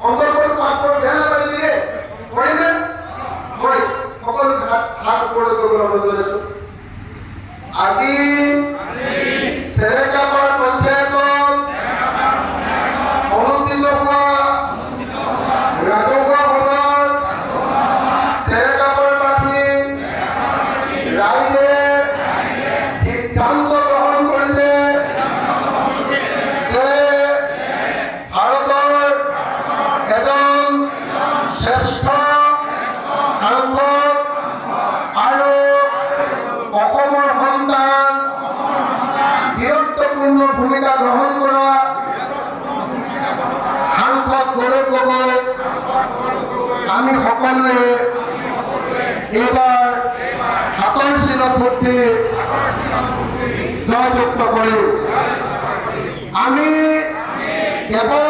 অন্তর্গত তারপর ধ্যান করে দিলে পড়ে না হয় সকল হাত হাত পড়ে তো বলা বলতে আজি সেরেকাপার পঞ্চায়েত অনুষ্ঠিত হওয়া শ্ৰেষ্ঠ সাংসদ আৰু অসমৰ সন্তান বীৰত্বপূৰ্ণ ভূমিকা গ্ৰহণ কৰা সাংসদ গৌৰৱ গগৈ আমি সকলোৱে এইবাৰ হাতৰ চিনত ভৰ্তি জয়যুক্ত কৰোঁ আমি কেৱল